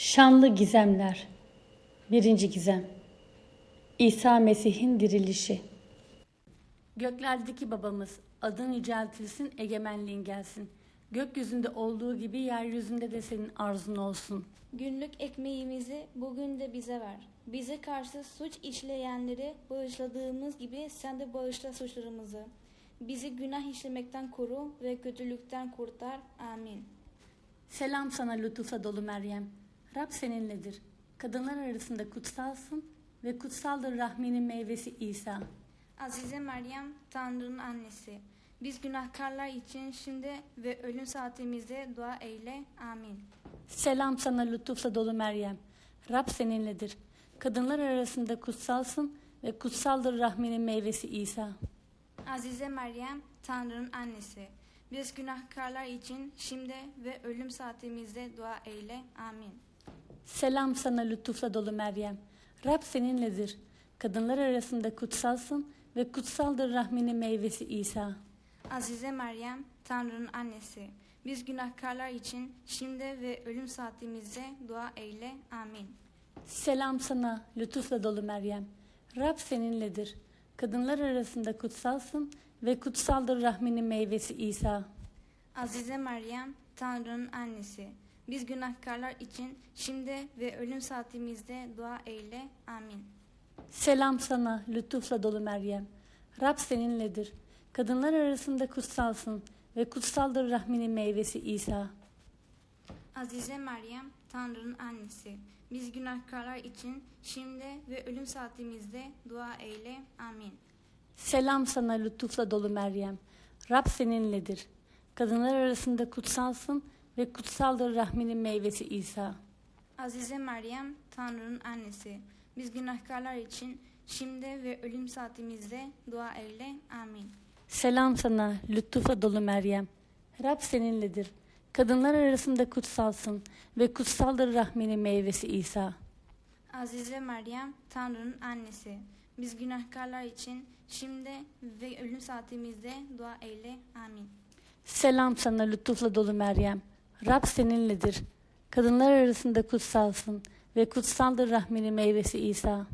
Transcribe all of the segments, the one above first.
Şanlı Gizemler 1. Gizem İsa Mesih'in dirilişi Göklerdeki babamız, adın yüceltilsin, egemenliğin gelsin. Gökyüzünde olduğu gibi yeryüzünde de senin arzun olsun. Günlük ekmeğimizi bugün de bize ver. Bize karşı suç işleyenleri bağışladığımız gibi sen de bağışla suçlarımızı. Bizi günah işlemekten koru ve kötülükten kurtar. Amin. Selam sana lütufla dolu Meryem. Rab seninledir. Kadınlar arasında kutsalsın ve kutsaldır rahminin meyvesi İsa. Azize Meryem, Tanrı'nın annesi. Biz günahkarlar için şimdi ve ölüm saatimizde dua eyle. Amin. Selam sana lütufla dolu Meryem. Rab seninledir. Kadınlar arasında kutsalsın ve kutsaldır rahminin meyvesi İsa. Azize Meryem, Tanrı'nın annesi. Biz günahkarlar için şimdi ve ölüm saatimizde dua eyle. Amin. Selam sana lütufla dolu Meryem. Rab seninledir. Kadınlar arasında kutsalsın ve kutsaldır rahminin meyvesi İsa. Azize Meryem, Tanrı'nın annesi. Biz günahkarlar için şimdi ve ölüm saatimizde dua eyle. Amin. Selam sana lütufla dolu Meryem. Rab seninledir. Kadınlar arasında kutsalsın ve kutsaldır rahminin meyvesi İsa. Azize Meryem, Tanrı'nın annesi. Biz günahkarlar için şimdi ve ölüm saatimizde dua eyle. Amin. Selam sana lütufla dolu Meryem. Rab seninledir. Kadınlar arasında kutsalsın ve kutsaldır rahminin meyvesi İsa. Azize Meryem, Tanrı'nın annesi. Biz günahkarlar için şimdi ve ölüm saatimizde dua eyle. Amin. Selam sana lütufla dolu Meryem. Rab seninledir. Kadınlar arasında kutsalsın ve kutsaldır rahminin meyvesi İsa. Azize Meryem, Tanrı'nın annesi. Biz günahkarlar için şimdi ve ölüm saatimizde dua eyle. Amin. Selam sana lütufla dolu Meryem. Rab seninledir. Kadınlar arasında kutsalsın ve kutsaldır rahminin meyvesi İsa. Azize Meryem, Tanrı'nın annesi. Biz günahkarlar için şimdi ve ölüm saatimizde dua eyle. Amin. Selam sana lütufla dolu Meryem. Rab seninledir. Kadınlar arasında kutsalsın ve kutsaldır rahminin meyvesi İsa.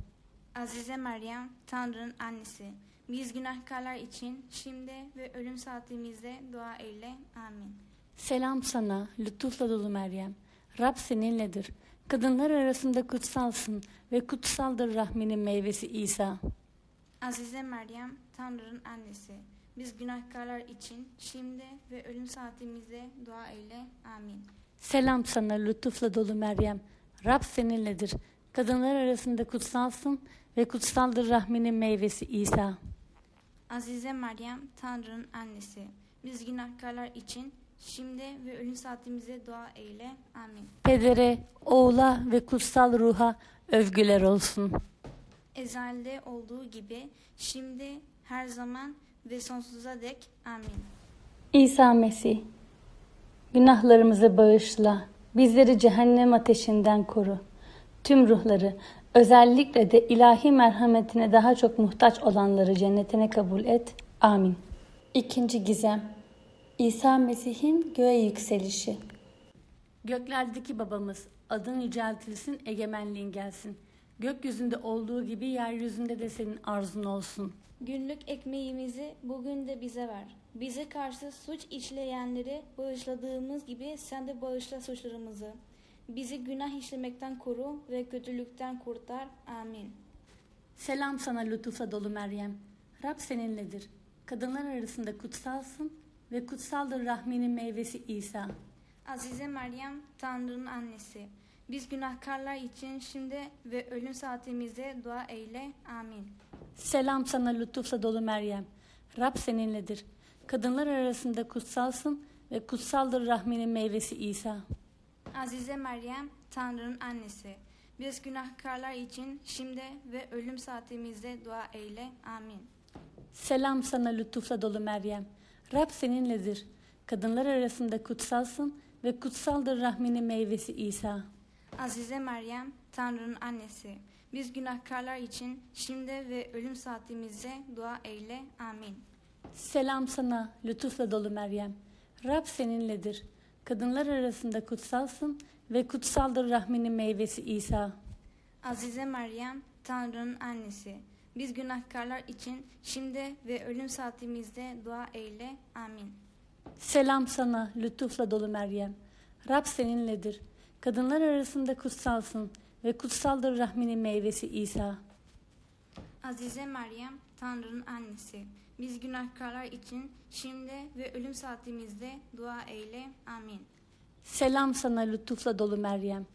Azize Meryem, Tanrı'nın annesi. Biz günahkarlar için şimdi ve ölüm saatimizde dua eyle. Amin. Selam sana lütufla dolu Meryem. Rab seninledir. Kadınlar arasında kutsalsın ve kutsaldır rahminin meyvesi İsa. Azize Meryem, Tanrı'nın annesi. Biz günahkarlar için şimdi ve ölüm saatimizde dua eyle. Amin. Selam sana lütufla dolu Meryem. Rab seninledir. Kadınlar arasında kutsalsın ve kutsaldır rahminin meyvesi İsa. Azize Meryem, Tanrı'nın annesi. Biz günahkarlar için şimdi ve ölüm saatimizde dua eyle. Amin. Pedere, oğula ve kutsal ruha övgüler olsun. Ezelde olduğu gibi şimdi, her zaman ve sonsuza dek. Amin. İsa Mesih, günahlarımızı bağışla, bizleri cehennem ateşinden koru. Tüm ruhları, özellikle de ilahi merhametine daha çok muhtaç olanları cennetine kabul et. Amin. İkinci gizem, İsa Mesih'in göğe yükselişi. Göklerdeki babamız, adın yüceltilsin, egemenliğin gelsin. Gökyüzünde olduğu gibi yeryüzünde de senin arzun olsun. Günlük ekmeğimizi bugün de bize ver. Bize karşı suç işleyenleri bağışladığımız gibi sen de bağışla suçlarımızı. Bizi günah işlemekten koru ve kötülükten kurtar. Amin. Selam sana lütufla dolu Meryem. Rab seninledir. Kadınlar arasında kutsalsın ve kutsaldır rahminin meyvesi İsa. Azize Meryem, Tanrı'nın annesi. Biz günahkarlar için şimdi ve ölüm saatimizde dua eyle. Amin. Selam sana lütufla dolu Meryem. Rab seninledir. Kadınlar arasında kutsalsın ve kutsaldır rahminin meyvesi İsa. Azize Meryem, Tanrı'nın annesi. Biz günahkarlar için şimdi ve ölüm saatimizde dua eyle. Amin. Selam sana lütufla dolu Meryem. Rab seninledir. Kadınlar arasında kutsalsın ve kutsaldır rahminin meyvesi İsa. Azize Meryem, Tanrı'nın annesi. Biz günahkarlar için şimdi ve ölüm saatimizde dua eyle. Amin. Selam sana lütufla dolu Meryem. Rab seninledir. Kadınlar arasında kutsalsın ve kutsaldır rahminin meyvesi İsa. Azize Meryem, Tanrı'nın annesi. Biz günahkarlar için şimdi ve ölüm saatimizde dua eyle. Amin. Selam sana lütufla dolu Meryem. Rab seninledir. Kadınlar arasında kutsalsın ve kutsaldır rahminin meyvesi İsa. Azize Meryem, Tanrı'nın annesi. Biz günahkarlar için şimdi ve ölüm saatimizde dua eyle. Amin. Selam sana lütufla dolu Meryem.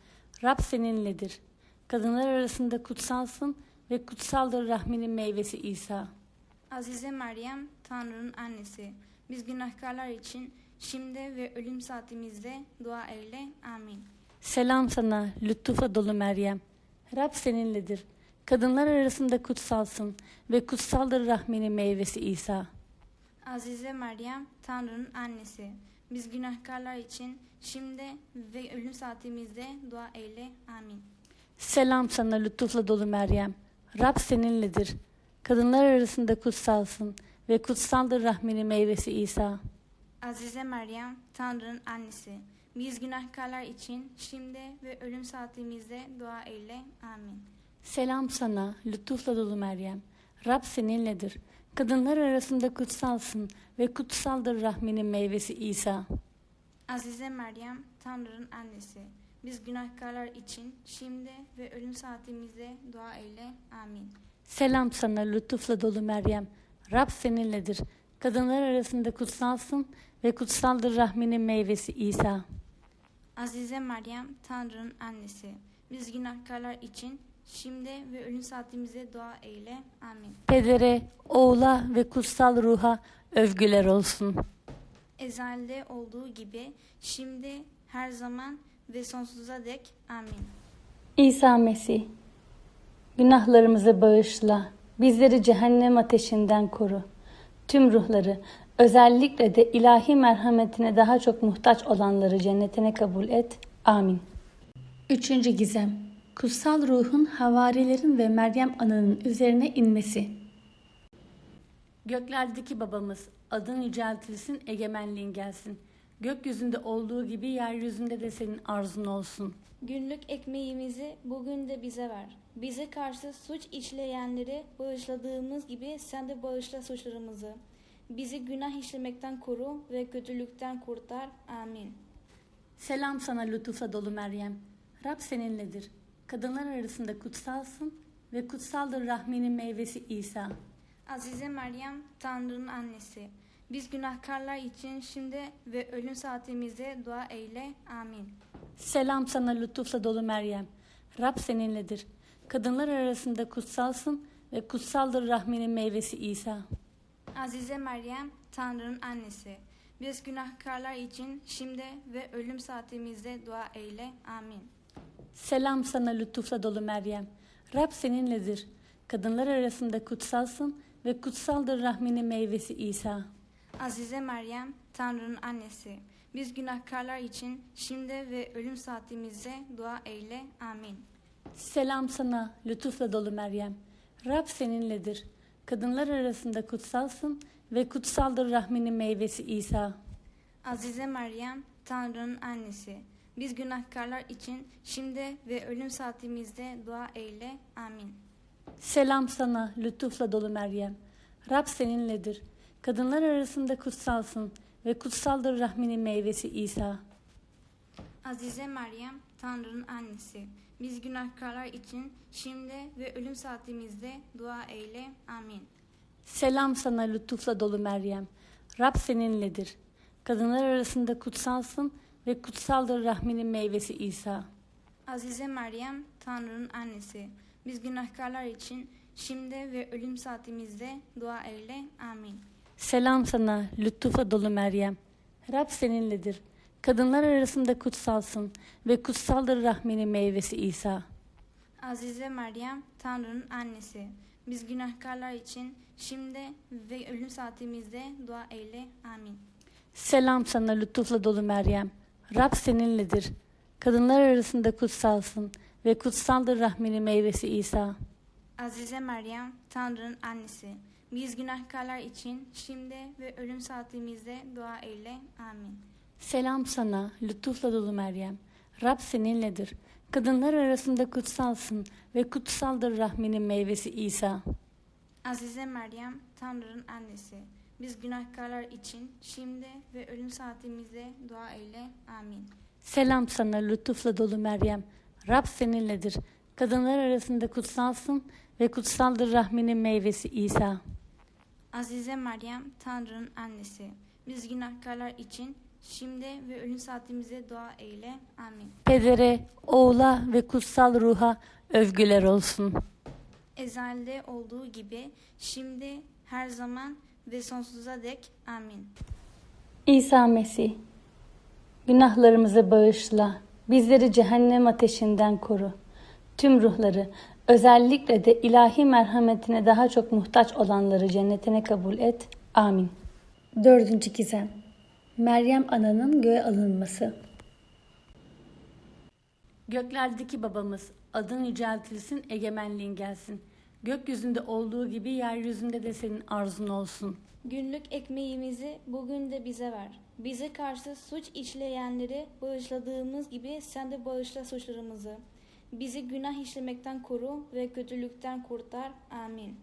Rab seninledir. Kadınlar arasında kutsalsın ve kutsaldır rahminin meyvesi İsa. Azize Meryem, Tanrı'nın annesi. Biz günahkarlar için şimdi ve ölüm saatimizde dua eyle. Amin. Selam sana lütufla dolu Meryem. Rab seninledir. Kadınlar arasında kutsalsın ve kutsaldır rahminin meyvesi İsa. Azize Meryem, Tanrı'nın annesi. Biz günahkarlar için şimdi ve ölüm saatimizde dua eyle. Amin. Selam sana lütufla dolu Meryem. Rab seninledir. Kadınlar arasında kutsalsın ve kutsaldır rahminin meyvesi İsa. Azize Meryem, Tanrı'nın annesi. Biz günahkarlar için şimdi ve ölüm saatimizde dua eyle. Amin. Selam sana lütufla dolu Meryem. Rab seninledir. Kadınlar arasında kutsalsın ve kutsaldır rahminin meyvesi İsa. Azize Meryem, Tanrı'nın annesi. Biz günahkarlar için şimdi ve ölüm saatimizde dua eyle. Amin. Selam sana lütufla dolu Meryem. Rab seninledir. Kadınlar arasında kutsalsın ve kutsaldır rahminin meyvesi İsa. Azize Meryem, Tanrı'nın annesi. Biz günahkarlar için şimdi ve ölüm saatimizde dua eyle. Amin. Pedere, oğula ve kutsal ruha övgüler olsun. Ezelde olduğu gibi şimdi, her zaman ve sonsuza dek. Amin. İsa Mesih, günahlarımızı bağışla, bizleri cehennem ateşinden koru. Tüm ruhları, özellikle de ilahi merhametine daha çok muhtaç olanları cennetine kabul et. Amin. Üçüncü gizem, kutsal ruhun havarilerin ve Meryem ananın üzerine inmesi. Göklerdeki babamız, adın yüceltilsin, egemenliğin gelsin. Gökyüzünde olduğu gibi yeryüzünde de senin arzun olsun. Günlük ekmeğimizi bugün de bize ver. Bize karşı suç işleyenleri bağışladığımız gibi sen de bağışla suçlarımızı. Bizi günah işlemekten koru ve kötülükten kurtar. Amin. Selam sana lütufla dolu Meryem. Rab seninledir. Kadınlar arasında kutsalsın ve kutsaldır rahminin meyvesi İsa. Azize Meryem, Tanrı'nın annesi. Biz günahkarlar için şimdi ve ölüm saatimizde dua eyle. Amin. Selam sana lütufla dolu Meryem. Rab seninledir. Kadınlar arasında kutsalsın ve kutsaldır rahminin meyvesi İsa. Azize Meryem, Tanrı'nın annesi. Biz günahkarlar için şimdi ve ölüm saatimizde dua eyle. Amin. Selam sana lütufla dolu Meryem. Rab seninledir. Kadınlar arasında kutsalsın ve kutsaldır rahminin meyvesi İsa. Azize Meryem, Tanrı'nın annesi. Biz günahkarlar için şimdi ve ölüm saatimizde dua eyle. Amin. Selam sana lütufla dolu Meryem. Rab seninledir. Kadınlar arasında kutsalsın ve kutsaldır rahminin meyvesi İsa. Azize Meryem, Tanrı'nın annesi. Biz günahkarlar için şimdi ve ölüm saatimizde dua eyle. Amin. Selam sana lütufla dolu Meryem. Rab seninledir. Kadınlar arasında kutsalsın ve kutsaldır rahminin meyvesi İsa. Azize Meryem, Tanrı'nın annesi. Biz günahkarlar için şimdi ve ölüm saatimizde dua eyle. Amin. Selam sana lütufla dolu Meryem. Rab seninledir. Kadınlar arasında kutsalsın ve kutsaldır rahminin meyvesi İsa. Azize Meryem, Tanrı'nın annesi. Biz günahkarlar için şimdi ve ölüm saatimizde dua eyle. Amin. Selam sana lütufla dolu Meryem. Rab seninledir. Kadınlar arasında kutsalsın ve kutsaldır rahminin meyvesi İsa. Azize Meryem, Tanrı'nın annesi. Biz günahkarlar için şimdi ve ölüm saatimizde dua eyle. Amin. Selam sana lütufla dolu Meryem. Rab seninledir. Kadınlar arasında kutsalsın ve kutsaldır rahminin meyvesi İsa. Azize Meryem, Tanrı'nın annesi. Biz günahkarlar için şimdi ve ölüm saatimizde dua eyle. Amin. Selam sana lütufla dolu Meryem. Rab seninledir. Kadınlar arasında kutsalsın ve kutsaldır rahminin meyvesi İsa. Azize Meryem, Tanrı'nın annesi. Biz günahkarlar için şimdi ve ölüm saatimizde dua eyle. Amin. Selam sana lütufla dolu Meryem. Rab seninledir. Kadınlar arasında kutsalsın ve kutsaldır rahminin meyvesi İsa. Azize Meryem, Tanrı'nın annesi. Biz günahkarlar için şimdi ve ölüm saatimizde dua eyle. Amin. Pedere, oğula ve kutsal ruha övgüler olsun. Ezelde olduğu gibi şimdi, her zaman ve sonsuza dek. Amin. İsa Mesih, günahlarımızı bağışla, bizleri cehennem ateşinden koru. Tüm ruhları, özellikle de ilahi merhametine daha çok muhtaç olanları cennetine kabul et. Amin. Dördüncü gizem, Meryem Ana'nın göğe alınması. Göklerdeki babamız, adın yüceltilsin, egemenliğin gelsin. Gökyüzünde olduğu gibi yeryüzünde de senin arzun olsun. Günlük ekmeğimizi bugün de bize ver. Bize karşı suç işleyenleri bağışladığımız gibi sen de bağışla suçlarımızı. Bizi günah işlemekten koru ve kötülükten kurtar. Amin.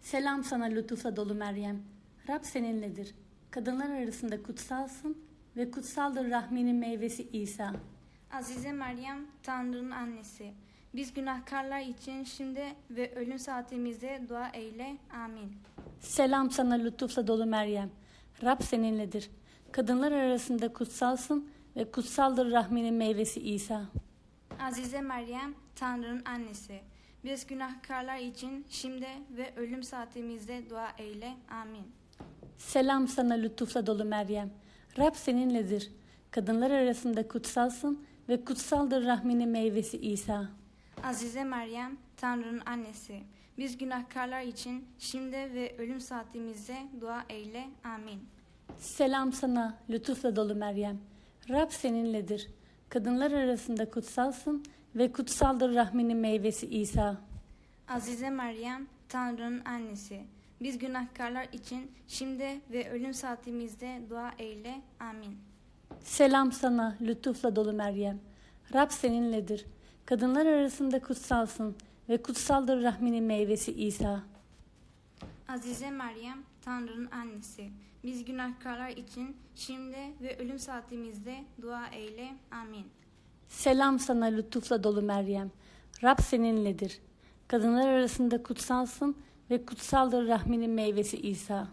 Selam sana lütufla dolu Meryem. Rab seninledir. Kadınlar arasında kutsalsın ve kutsaldır rahminin meyvesi İsa. Azize Meryem, Tanrı'nın annesi. Biz günahkarlar için şimdi ve ölüm saatimizde dua eyle. Amin. Selam sana lütufla dolu Meryem. Rab seninledir. Kadınlar arasında kutsalsın ve kutsaldır rahminin meyvesi İsa. Azize Meryem, Tanrı'nın annesi. Biz günahkarlar için şimdi ve ölüm saatimizde dua eyle. Amin. Selam sana lütufla dolu Meryem. Rab seninledir. Kadınlar arasında kutsalsın ve kutsaldır rahminin meyvesi İsa. Azize Meryem, Tanrı'nın annesi. Biz günahkarlar için şimdi ve ölüm saatimizde dua eyle. Amin. Selam sana lütufla dolu Meryem. Rab seninledir. Kadınlar arasında kutsalsın ve kutsaldır rahminin meyvesi İsa. Azize Meryem, Tanrı'nın annesi. Biz günahkarlar için şimdi ve ölüm saatimizde dua eyle. Amin. Selam sana lütufla dolu Meryem. Rab seninledir. Kadınlar arasında kutsalsın ve kutsaldır rahminin meyvesi İsa. Azize Meryem, Tanrı'nın annesi. Biz günahkarlar için şimdi ve ölüm saatimizde dua eyle. Amin. Selam sana lütufla dolu Meryem. Rab seninledir. Kadınlar arasında kutsalsın ve kutsaldır rahminin meyvesi İsa.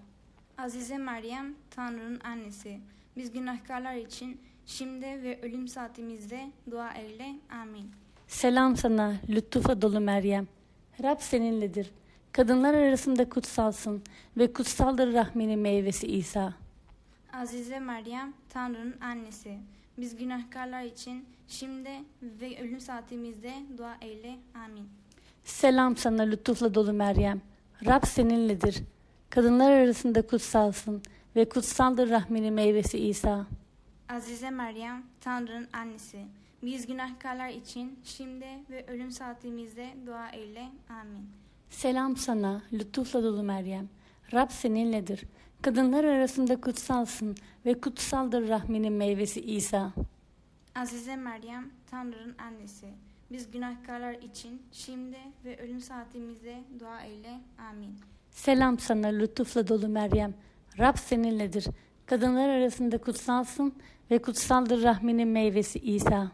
Azize Meryem, Tanrı'nın annesi. Biz günahkarlar için şimdi ve ölüm saatimizde dua eyle. Amin. Selam sana lütufla dolu Meryem. Rab seninledir. Kadınlar arasında kutsalsın ve kutsaldır rahminin meyvesi İsa. Azize Meryem, Tanrı'nın annesi. Biz günahkarlar için şimdi ve ölüm saatimizde dua eyle. Amin. Selam sana lütufla dolu Meryem. Rab seninledir. Kadınlar arasında kutsalsın ve kutsaldır rahminin meyvesi İsa. Azize Meryem, Tanrı'nın annesi. Biz günahkarlar için şimdi ve ölüm saatimizde dua eyle. Amin. Selam sana lütufla dolu Meryem. Rab seninledir. Kadınlar arasında kutsalsın ve kutsaldır rahminin meyvesi İsa. Azize Meryem, Tanrı'nın annesi. Biz günahkarlar için şimdi ve ölüm saatimizde dua eyle. Amin. Selam sana lütufla dolu Meryem. Rab seninledir. Kadınlar arasında kutsalsın ve kutsaldır rahminin meyvesi İsa.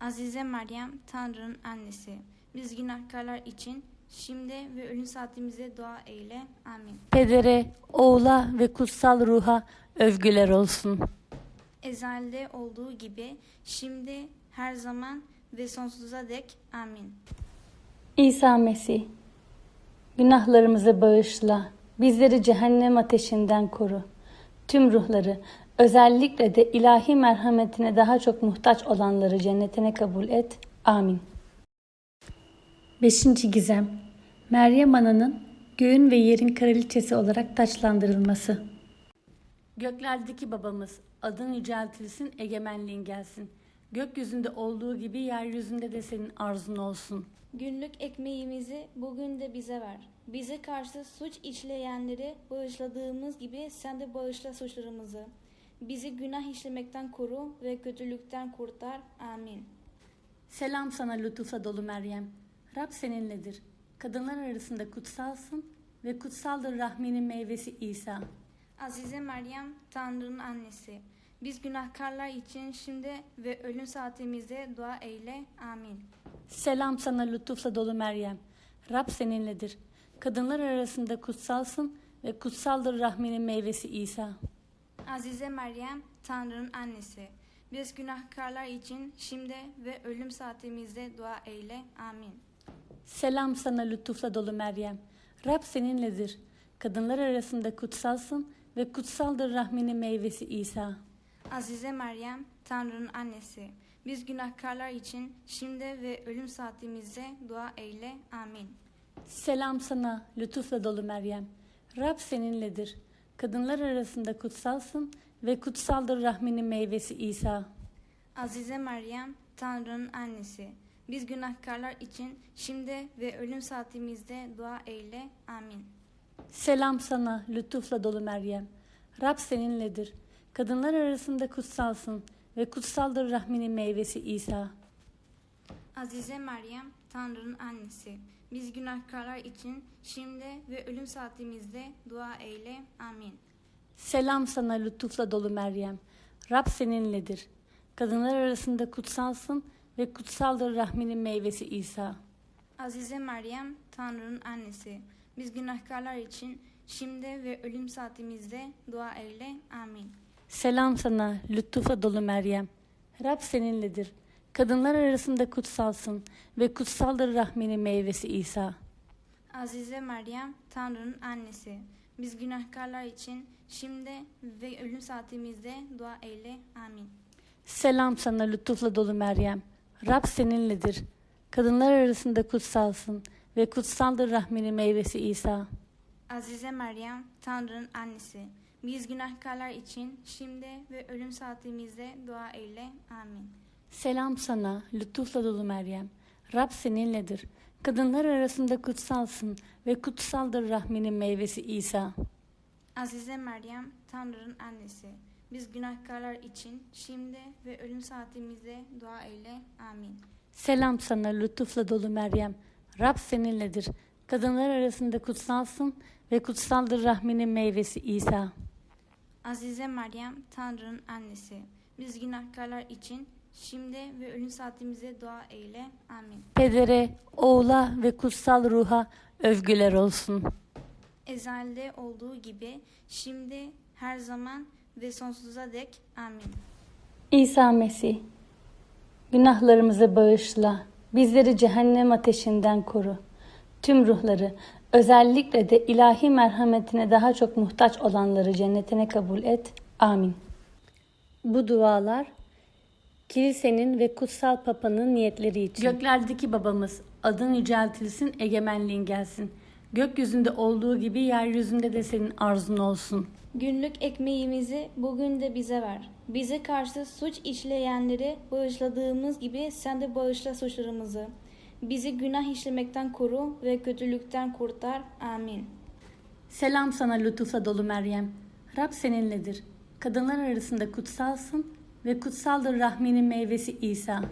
Azize Meryem, Tanrı'nın annesi. Biz günahkarlar için şimdi ve ölüm saatimizde dua eyle. Amin. Pedere, oğula ve kutsal ruha övgüler olsun. Ezelde olduğu gibi şimdi, her zaman ve sonsuza dek. Amin. İsa Mesih, günahlarımızı bağışla, bizleri cehennem ateşinden koru. Tüm ruhları, özellikle de ilahi merhametine daha çok muhtaç olanları cennetine kabul et. Amin. Beşinci gizem, Meryem Ana'nın göğün ve yerin kraliçesi olarak taçlandırılması. Göklerdeki babamız, adın yüceltilsin, egemenliğin gelsin. Gökyüzünde olduğu gibi yeryüzünde de senin arzun olsun. Günlük ekmeğimizi bugün de bize ver. Bize karşı suç işleyenleri bağışladığımız gibi sen de bağışla suçlarımızı. Bizi günah işlemekten koru ve kötülükten kurtar. Amin. Selam sana lütufla dolu Meryem. Rab seninledir. Kadınlar arasında kutsalsın ve kutsaldır rahminin meyvesi İsa. Azize Meryem, Tanrı'nın annesi. Biz günahkarlar için şimdi ve ölüm saatimizde dua eyle. Amin. Selam sana lütufla dolu Meryem. Rab seninledir. Kadınlar arasında kutsalsın ve kutsaldır rahminin meyvesi İsa. Azize Meryem, Tanrı'nın annesi. Biz günahkarlar için şimdi ve ölüm saatimizde dua eyle. Amin. Selam sana lütufla dolu Meryem. Rab seninledir. Kadınlar arasında kutsalsın ve kutsaldır rahminin meyvesi İsa. Azize Meryem, Tanrı'nın annesi. Biz günahkarlar için şimdi ve ölüm saatimizde dua eyle. Amin. Selam sana lütufla dolu Meryem. Rab seninledir. Kadınlar arasında kutsalsın ve kutsaldır rahminin meyvesi İsa. Azize Meryem, Tanrı'nın annesi. Biz günahkarlar için şimdi ve ölüm saatimizde dua eyle. Amin. Selam sana lütufla dolu Meryem. Rab seninledir. Kadınlar arasında kutsalsın ve kutsaldır rahminin meyvesi İsa. Azize Meryem, Tanrı'nın annesi. Biz günahkarlar için şimdi ve ölüm saatimizde dua eyle. Amin. Selam sana lütufla dolu Meryem. Rab seninledir. Kadınlar arasında kutsalsın ve kutsaldır rahminin meyvesi İsa. Azize Meryem, Tanrı'nın annesi. Biz günahkarlar için şimdi ve ölüm saatimizde dua eyle. Amin. Selam sana lütufla dolu Meryem. Rab seninledir. Kadınlar arasında kutsalsın ve kutsaldır rahminin meyvesi İsa. Azize Meryem, Tanrı'nın annesi. Biz günahkarlar için şimdi ve ölüm saatimizde dua eyle. Amin. Selam sana lütufla dolu Meryem. Rab seninledir. Kadınlar arasında kutsalsın ve kutsaldır rahminin meyvesi İsa. Azize Meryem, Tanrı'nın annesi. Biz günahkarlar için şimdi ve ölüm saatimizde dua eyle. Amin. Selam sana lütufla dolu Meryem. Rab seninledir. Kadınlar arasında kutsalsın ve kutsaldır rahminin meyvesi İsa. Azize Meryem, Tanrı'nın annesi. Biz günahkarlar için şimdi ve ölüm saatimizde dua eyle. Amin. Selam sana lütufla dolu Meryem. Rab seninledir. Kadınlar arasında kutsalsın ve kutsaldır rahminin meyvesi İsa. Azize Meryem, Tanrı'nın annesi. Biz günahkarlar için şimdi ve ölüm saatimizde dua eyle. Amin. Pedere, oğula ve kutsal ruha övgüler olsun. Ezelde olduğu gibi şimdi, her zaman ve sonsuza dek. Amin. İsa Mesih, günahlarımızı bağışla, bizleri cehennem ateşinden koru. Tüm ruhları, özellikle de ilahi merhametine daha çok muhtaç olanları cennetine kabul et. Amin. Bu dualar kilisenin ve kutsal papanın niyetleri için. Göklerdeki babamız, adın yüceltilsin, egemenliğin gelsin. Gökyüzünde olduğu gibi yeryüzünde de senin arzun olsun. Günlük ekmeğimizi bugün de bize ver. Bize karşı suç işleyenleri bağışladığımız gibi sen de bağışla suçlarımızı. Bizi günah işlemekten koru ve kötülükten kurtar. Amin. Selam sana lütufla dolu Meryem. Rab seninledir. Kadınlar arasında kutsalsın ve kutsaldır rahminin meyvesi İsa.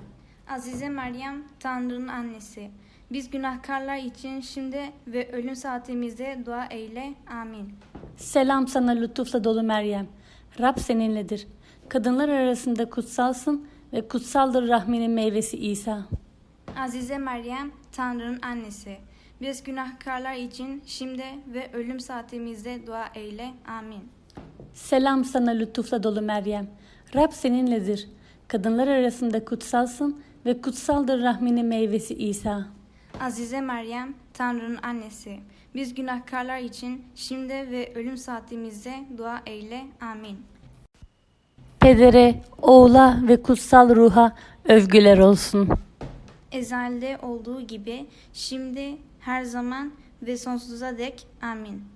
Azize Meryem, Tanrı'nın annesi. Biz günahkarlar için şimdi ve ölüm saatimizde dua eyle. Amin. Selam sana lütufla dolu Meryem. Rab seninledir. Kadınlar arasında kutsalsın ve kutsaldır rahminin meyvesi İsa. Azize Meryem, Tanrı'nın annesi. Biz günahkarlar için şimdi ve ölüm saatimizde dua eyle. Amin. Selam sana lütufla dolu Meryem. Rab seninledir. Kadınlar arasında kutsalsın ve kutsaldır rahminin meyvesi İsa. Azize Meryem, Tanrı'nın annesi. Biz günahkarlar için şimdi ve ölüm saatimizde dua eyle. Amin. Pedere, oğula ve kutsal ruha övgüler olsun. Ezelde olduğu gibi şimdi, her zaman ve sonsuza dek. Amin.